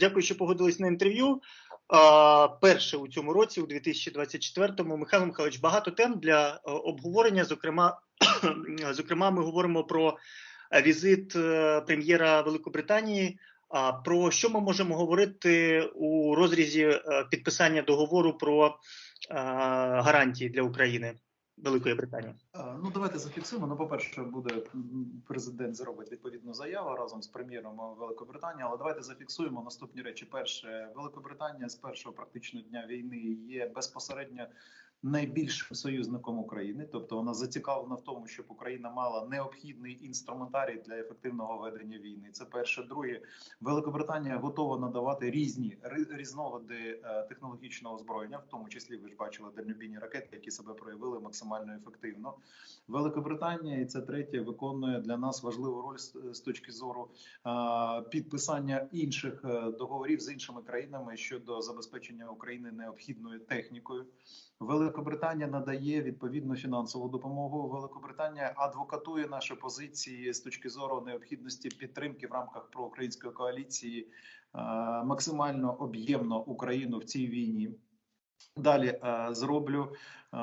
Дякую, що погодились на інтерв'ю. Перше у цьому році, у 2024-му. Михайло Михайлович, багато тем для е, обговорення. Зокрема, зокрема, ми говоримо про е, візит е, прем'єра Великобританії. А про що ми можемо говорити у розрізі підписання договору про гарантії для України Великої Британії? Ну, давайте зафіксуємо. Ну, по-перше, буде президент зробить відповідну заяву разом з прем'єром Великобританії. Але давайте зафіксуємо наступні речі. Перше, Великобританія з першого практично дня війни є безпосередньо найбільшим союзником України, тобто вона зацікавлена в тому, щоб Україна мала необхідний інструментарій для ефективного ведення війни. Це перше. Друге, Великобританія готова надавати різні різновиди е, технологічного озброєння, в тому числі ви ж бачили дальнобійні ракети, які себе проявили максимально ефективно. Великобританія і це третє виконує для нас важливу роль з, з точки зору е, підписання інших е, договорів з іншими країнами щодо забезпечення України необхідною технікою. Великобританія надає відповідну фінансову допомогу. Великобританія адвокатує наші позиції з точки зору необхідності підтримки в рамках проукраїнської коаліції е, максимально об'ємно Україну в цій війні. Далі е, зроблю е,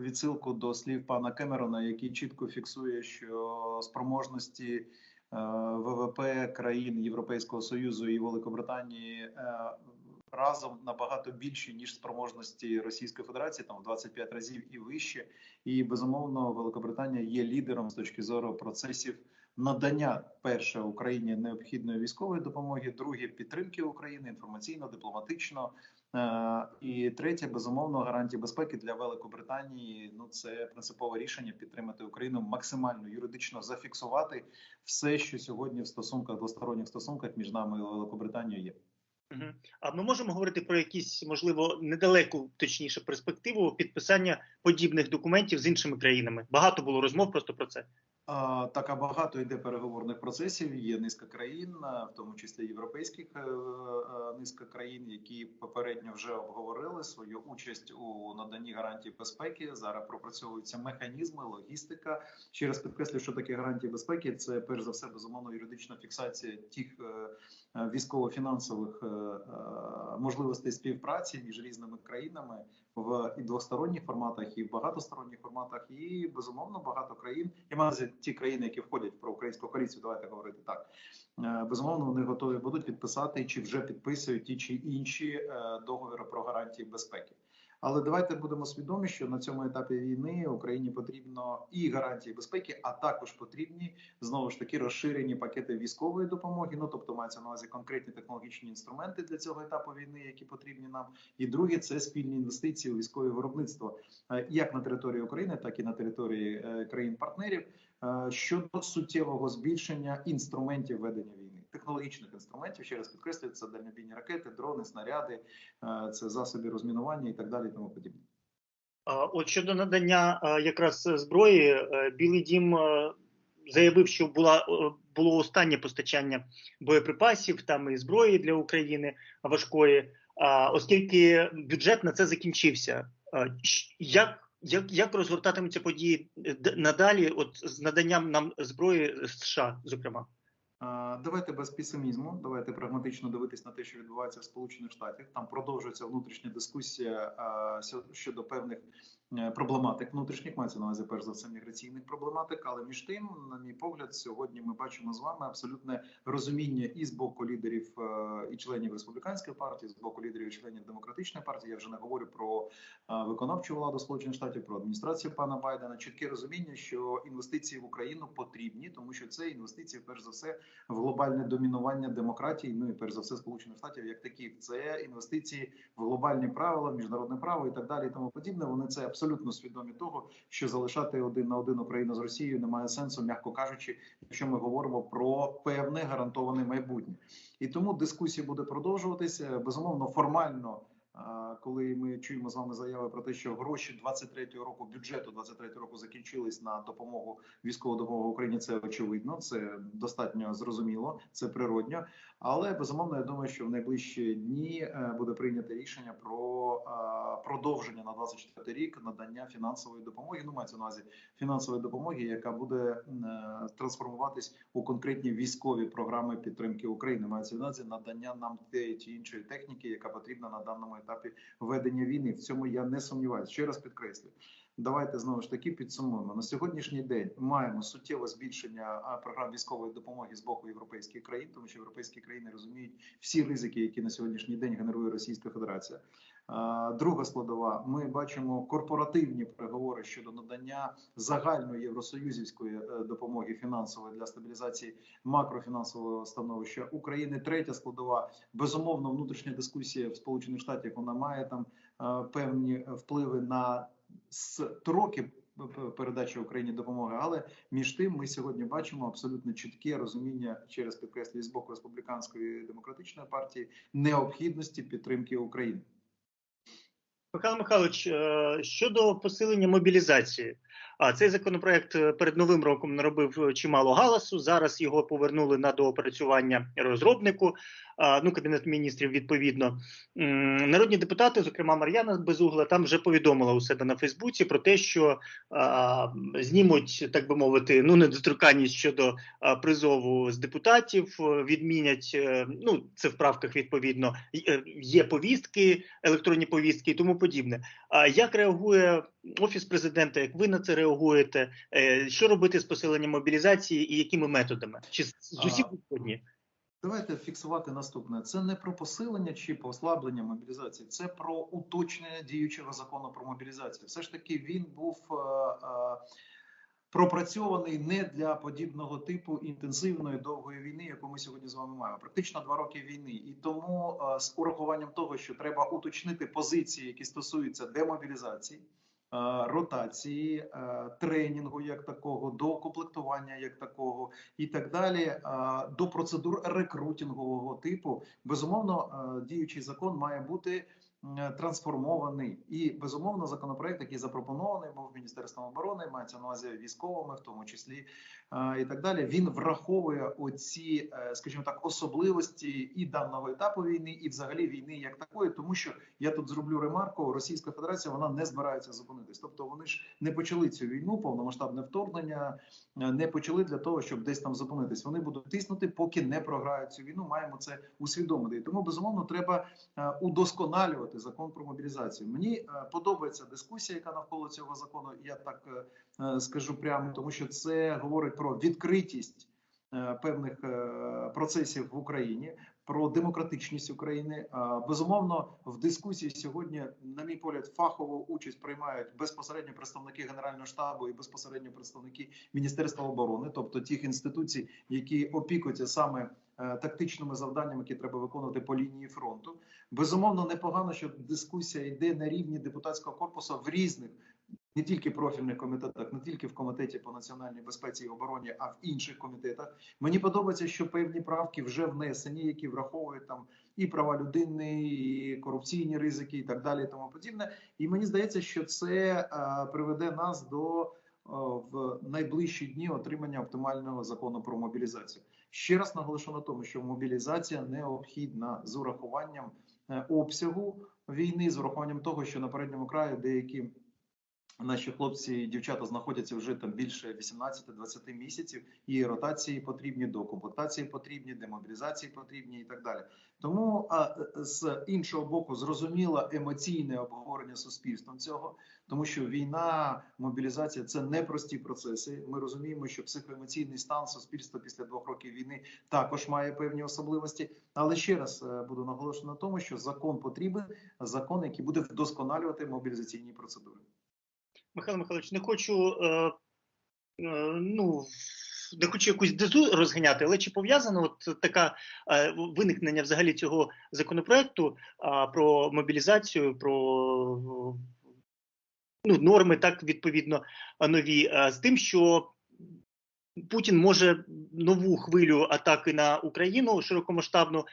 відсилку до слів пана Кемерона, який чітко фіксує, що спроможності ВВП країн Європейського союзу і Великобританії разом набагато більші ніж спроможності Російської Федерації, там в 25 разів і вище. І безумовно, Великобританія є лідером з точки зору процесів надання перше Україні необхідної військової допомоги, друге підтримки України інформаційно, дипломатично. Е, І третє, безумовно, гарантії безпеки для Великобританії. Ну це принципове рішення підтримати Україну максимально юридично зафіксувати все, що сьогодні в стосунках двосторонніх стосунках між нами і Великобританією є. А ми можемо говорити про якісь, можливо, недалеку, точніше, перспективу підписання подібних документів з іншими країнами. Багато було розмов просто про це. А, Так, а багато йде переговорних процесів. Є низка країн, в тому числі європейських е, е, низка країн, які попередньо вже обговорили свою участь у наданні гарантій безпеки. Зараз пропрацьовуються механізми, логістика. Ще раз підкреслю, що таке гарантії безпеки. Це перш за все безумовно юридична фіксація тих е, е, військово-фінансових е, е, можливостей співпраці між різними країнами в і двосторонніх форматах, і в багатосторонніх форматах, і безумовно багато країн. Я маю ті країни, які входять в проукраїнську коаліцію. Давайте говорити так. Е, Безумовно, вони готові будуть підписати чи вже підписують ті чи інші е, договори про гарантії безпеки. Але давайте будемо свідомі, що на цьому етапі війни Україні потрібно і гарантії безпеки, а також потрібні знову ж таки розширені пакети військової допомоги. Ну тобто мається на увазі конкретні технологічні інструменти для цього етапу війни, які потрібні нам. І друге це спільні інвестиції у військове виробництво, е, як на території України, так і на території е, країн-партнерів е, щодо суттєвого збільшення інструментів ведення війни, технологічних інструментів. Ще раз підкреслюю, це дальнобійні ракети, дрони, снаряди, е, це засоби розмінування і так далі. і Тому подібне. От щодо надання якраз зброї, е, Білий Дім е, заявив, що була е, було останнє постачання боєприпасів там і зброї для України важкої. Оскільки бюджет на це закінчився, як, як, як розгортатимуться події е, надалі, от з наданням нам зброї США, зокрема? Давайте без песимізму, давайте прагматично дивитись на те, що відбувається в Сполучених Штатах. Там продовжується внутрішня дискусія щодо певних проблематик внутрішніх, мається на увазі перш за все міграційних проблематик. Але між тим, на мій погляд, сьогодні ми бачимо з вами абсолютне розуміння і з боку лідерів е, і членів республіканської партії, з боку лідерів і членів демократичної партії. Я вже не говорю про е, виконавчу владу Сполучених Штатів, про адміністрацію пана Байдена. Чітке розуміння, що інвестиції в Україну потрібні, тому що це інвестиції, перш за все, в глобальне домінування демократії. Ну і перш за все, Сполучених Штатів як таких. Це інвестиції в глобальні правила, міжнародне право і так далі. І тому подібне. Вони це абсолютно свідомі того, що залишати один на один Україну з Росією немає сенсу, м'яко кажучи, якщо ми говоримо про певне гарантоване майбутнє. І тому дискусія буде продовжуватися. Безумовно, формально Коли ми чуємо з вами заяви про те, що гроші 23-го року бюджету 23-го року закінчились на допомогу військову допомогу Україні, це очевидно, це достатньо зрозуміло, це природньо. Але безумовно, я думаю, що в найближчі дні е, буде прийнято рішення про е, продовження на 24 рік надання фінансової допомоги. Ну мається на увазі фінансової допомоги, яка буде е, трансформуватись у конкретні військові програми підтримки України. Мається на увазі надання нам тієї чи іншої техніки, яка потрібна на даному етапі ведення війни. В цьому я не сумніваюся. Ще раз підкреслюю. Давайте знову ж таки підсумуємо на сьогоднішній день. Маємо суттєве збільшення програм військової допомоги з боку європейських країн, тому що європейські країни розуміють всі ризики, які на сьогоднішній день генерує Російська Федерація. Друга складова: ми бачимо корпоративні переговори щодо надання загальної євросоюзівської е, допомоги фінансової для стабілізації макрофінансового становища України. Третя складова безумовно внутрішня дискусія в Сполучених Штатах. Вона має там е, певні впливи на строки передачі Україні допомоги. Але між тим, ми сьогодні бачимо абсолютно чітке розуміння через підкреслюю з боку республіканської демократичної партії необхідності підтримки України. Михайло Михайлович, е, щодо посилення мобілізації, а цей законопроект е, перед новим роком наробив чимало галасу. Зараз його повернули на доопрацювання розробнику. Ну, кабінет міністрів відповідно народні депутати, зокрема Мар'яна Безугла, там вже повідомила у себе на Фейсбуці про те, що а, знімуть, так би мовити, ну недоторканність щодо а, призову з депутатів, відмінять. Е, ну це в правках відповідно е, є повістки, електронні повістки і тому подібне. А як реагує офіс президента? Як ви на це реагуєте? Е, що робити з посиленням мобілізації і якими методами? Чи з усіх сьогодні? Давайте фіксувати наступне: це не про посилення чи послаблення мобілізації, це про уточнення діючого закону про мобілізацію. Все ж таки він був е, е, пропрацьований не для подібного типу інтенсивної довгої війни, яку ми сьогодні з вами маємо. Практично два роки війни, і тому е, з урахуванням того, що треба уточнити позиції, які стосуються демобілізації. Е, ротації, е, тренінгу як такого, до комплектування як такого, і так далі, е, до процедур рекрутингового типу, безумовно, діючий закон має бути. Е, трансформований і безумовно законопроект, який запропонований був міністерством оборони, мається на увазі військовими, в тому числі е, і так далі. Він враховує оці, е, скажімо так, особливості і даного етапу війни, і взагалі війни як такої, тому що я тут зроблю ремарку: Російська Федерація вона не збирається зупинитись. Тобто вони ж не почали цю війну, повномасштабне вторгнення, не почали для того, щоб десь там зупинитись. Вони будуть тиснути, поки не програють цю війну. Маємо це усвідомити. І тому безумовно треба удосконалювати прийняти закон про мобілізацію. Мені е, подобається дискусія, яка навколо цього закону. Я так е, е, скажу прямо, тому що це говорить про відкритість певних процесів в Україні. Про демократичність України безумовно в дискусії сьогодні, на мій погляд, фахову участь приймають безпосередньо представники генерального штабу і безпосередньо представники міністерства оборони, тобто тих інституцій, які опікуються саме тактичними завданнями, які треба виконувати по лінії фронту. Безумовно, непогано, що дискусія йде на рівні депутатського корпусу в різних. Не тільки профільних комітетах, не тільки в комітеті по національній безпеці і обороні, а в інших комітетах. Мені подобається, що певні правки вже внесені, які враховують там і права людини, і корупційні ризики, і так далі, і тому подібне. І мені здається, що це а, е, приведе нас до а, е, в найближчі дні отримання оптимального закону про мобілізацію. Ще раз наголошу на тому, що мобілізація необхідна з урахуванням е, обсягу війни, з урахуванням того, що на передньому краї деякі Наші хлопці і дівчата знаходяться вже там більше 18-20 місяців, і ротації потрібні, докомплектації потрібні, демобілізації потрібні і так далі. Тому а з іншого боку, зрозуміло емоційне обговорення суспільством цього, тому що війна, мобілізація це непрості процеси. Ми розуміємо, що психоемоційний стан суспільства після двох років війни також має певні особливості. Але ще раз е, буду наголошувати на тому, що закон потрібен закон, який буде вдосконалювати мобілізаційні процедури. Михайло Михайлович, не хочу е, е, ну. Не хочу якусь дезу розганяти, але чи пов'язано от така е, виникнення взагалі цього законопроекту е, про мобілізацію, про ну, норми, так відповідно нові, е, з тим, що Путін може нову хвилю атаки на Україну широкомасштабну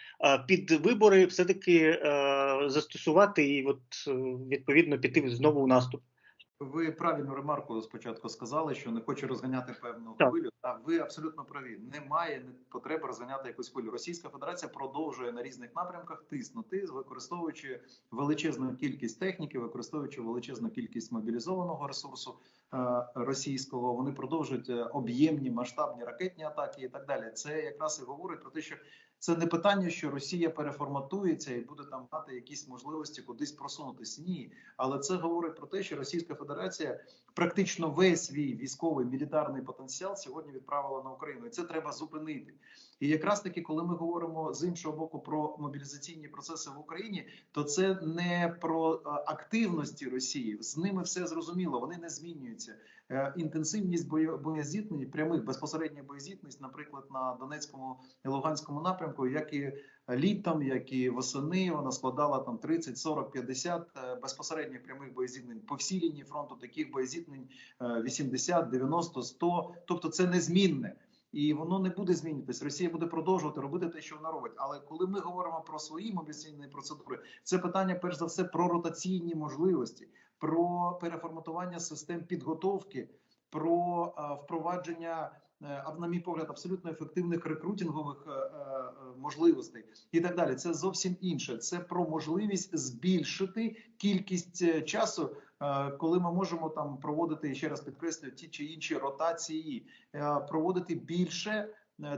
під вибори все таки е, застосувати і, от відповідно, піти знову у наступ. Ви правильну ремарку спочатку сказали, що не хоче розганяти певну Так. хвилю. А ви абсолютно праві. Немає не- потреби розганяти якусь хвилю. Російська Федерація продовжує на різних напрямках тиснути, використовуючи величезну кількість техніки, використовуючи величезну кількість мобілізованого ресурсу російського. Вони продовжують е, об'ємні масштабні ракетні атаки і так далі. Це якраз і говорить про те, що це не питання, що Росія переформатується і буде там мати якісь можливості кудись просунутися. Ні, але це говорить про те, що Російська Федерація практично весь свій військовий мілітарний потенціал сьогодні відправила на Україну, і це треба зупинити. І якраз таки, коли ми говоримо з іншого боку про мобілізаційні процеси в Україні, то це не про е, активності Росії. З ними все зрозуміло, вони не змінюються. Е, Інтенсивність боєзіткнень, прямих безпосередньо боєзіткність, наприклад, на Донецькому і Луганському напрямку, як і літом, як і восени, вона складала там 30, 40, 50 е, безпосередніх прямих боєзіткнень по всій лінії фронту. Таких боєзіткнень е, 80, 90, 100. Тобто це незмінне. І воно не буде змінюватись. Росія буде продовжувати робити те, що вона робить. Але коли ми говоримо про свої мобілізаційні процедури, це питання перш за все про ротаційні можливості, про переформатування систем підготовки, про е, впровадження, е, на мій погляд, абсолютно ефективних рекрутингових е, можливостей і так далі. Це зовсім інше. Це про можливість збільшити кількість часу, коли ми можемо там проводити ще раз підкреслюю ті чи інші ротації, проводити більше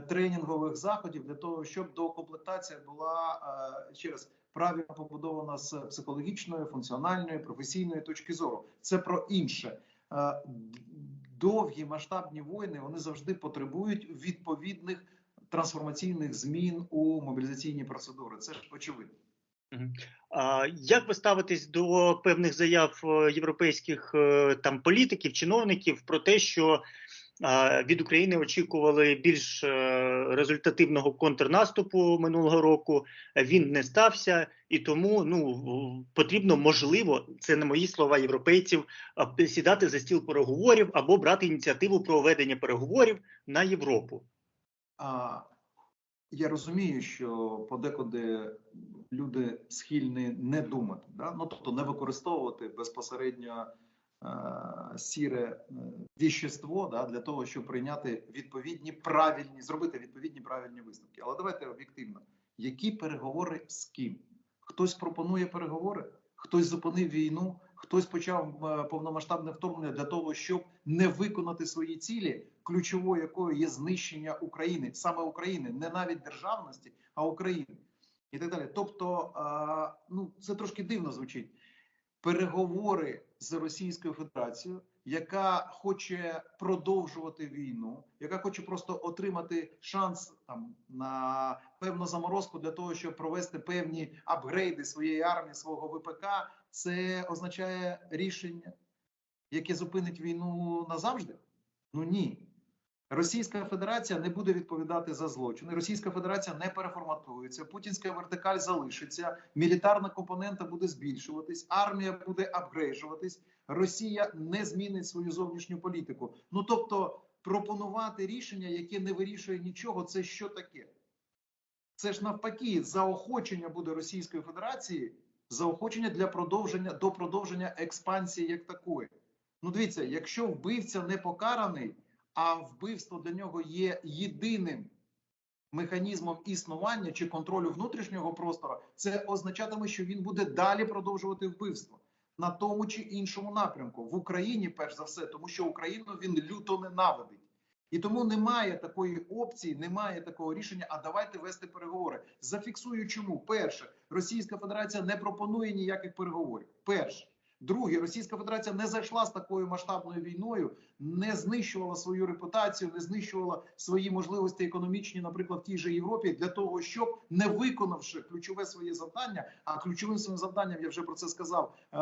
тренінгових заходів для того, щоб доукомплектація була ще раз правильно побудована з психологічної, функціональної, професійної точки зору. Це про інше. Е, Довгі масштабні воїни вони завжди потребують відповідних трансформаційних змін у мобілізаційні процедури. Це ж очевидно. А як ви ставитесь до певних заяв е, європейських е, там політиків, чиновників про те, що від України очікували більш е, результативного контрнаступу минулого року? Він не стався, і тому ну потрібно можливо, це не мої слова європейців, сідати за стіл переговорів або брати ініціативу про ведення переговорів на Європу. А я розумію, що подекуди люди схильні не думати, да? ну тобто не використовувати безпосередньо сіре е, віщество да, для того, щоб прийняти відповідні правильні, зробити відповідні правильні висновки. Але давайте об'єктивно, які переговори з ким? Хтось пропонує переговори, хтось зупинив війну, хтось почав е, повномасштабне вторгнення для того, щоб не виконати свої цілі, ключовою якою є знищення України, саме України, не навіть державності, а України, і так далі. Тобто, е, ну це трошки дивно звучить. Переговори з Російською Федерацією, яка хоче продовжувати війну, яка хоче просто отримати шанс там на певну заморозку для того, щоб провести певні апгрейди своєї армії, свого ВПК, це означає рішення, яке зупинить війну назавжди? Ну ні. Російська Федерація не буде відповідати за злочини. Російська Федерація не переформатується. Путінська вертикаль залишиться. Мілітарна компонента буде збільшуватись. Армія буде апгрейджуватись. Росія не змінить свою зовнішню політику. Ну тобто, пропонувати рішення, яке не вирішує нічого, це що таке? Це ж навпаки, заохочення буде Російської Федерації, заохочення для продовження до продовження експансії як такої. Ну, дивіться, якщо вбивця не покараний, а вбивство для нього є єдиним механізмом існування чи контролю внутрішнього простору, це означатиме, що він буде далі продовжувати вбивство на тому чи іншому напрямку в Україні, перш за все, тому що Україну він люто ненавидить. І тому немає такої опції, немає такого рішення. А давайте вести переговори. Зафіксую, чому перше, Російська Федерація не пропонує ніяких переговорів. Перше. Друге, Російська Федерація не зайшла з такою масштабною війною, не знищувала свою репутацію, не знищувала свої можливості економічні, наприклад, в тій же Європі, для того, щоб не виконавши ключове своє завдання. А ключовим своїм завданням я вже про це сказав. е,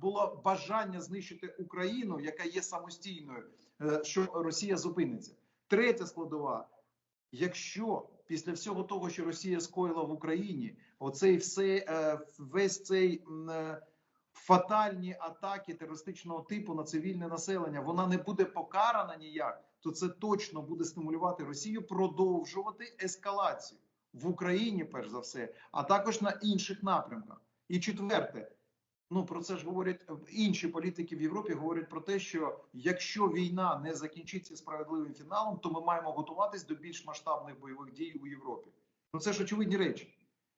Було бажання знищити Україну, яка є самостійною, е, що Росія зупиниться. Третя складова: якщо після всього того, що Росія скоїла в Україні, оцей все е, весь цей. Фатальні атаки терористичного типу на цивільне населення вона не буде покарана ніяк, то це точно буде стимулювати Росію продовжувати ескалацію в Україні, перш за все, а також на інших напрямках. І четверте, ну про це ж говорять інші політики в Європі. Говорять про те, що якщо війна не закінчиться справедливим фіналом, то ми маємо готуватись до більш масштабних бойових дій у Європі. Ну це ж очевидні речі.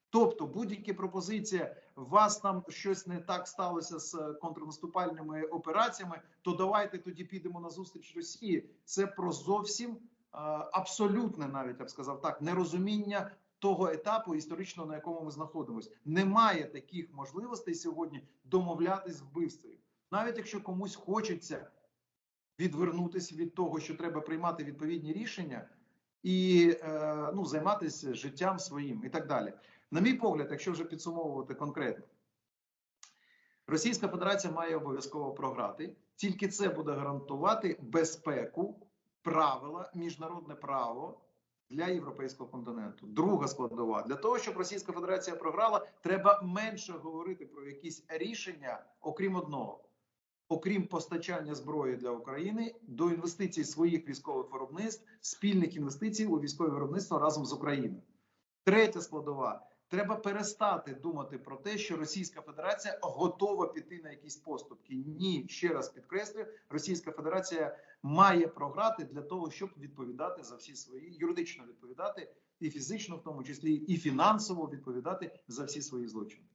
Тобто, будь-які пропозиції, вас там щось не так сталося з е, контрнаступальними операціями, то давайте тоді підемо на зустріч Росії. Це про зовсім е, абсолютне, навіть я б сказав так, нерозуміння того етапу історичного, на якому ми знаходимося. Немає таких можливостей сьогодні домовлятись вбивствою. Навіть якщо комусь хочеться відвернутися від того, що треба приймати відповідні рішення і е, ну, займатися життям своїм і так далі. На мій погляд, якщо вже підсумовувати конкретно, Російська Федерація має обов'язково програти. Тільки це буде гарантувати безпеку, правила, міжнародне право для європейського континенту. Друга складова для того, щоб Російська Федерація програла, треба менше говорити про якісь рішення, окрім одного. Окрім постачання зброї для України до інвестицій своїх військових виробництв, спільних інвестицій у військове виробництво разом з Україною. Третя складова треба перестати думати про те, що Російська Федерація готова піти на якісь поступки. Ні, ще раз підкреслюю, Російська Федерація має програти для того, щоб відповідати за всі свої юридично відповідати і фізично, в тому числі і фінансово відповідати за всі свої злочини.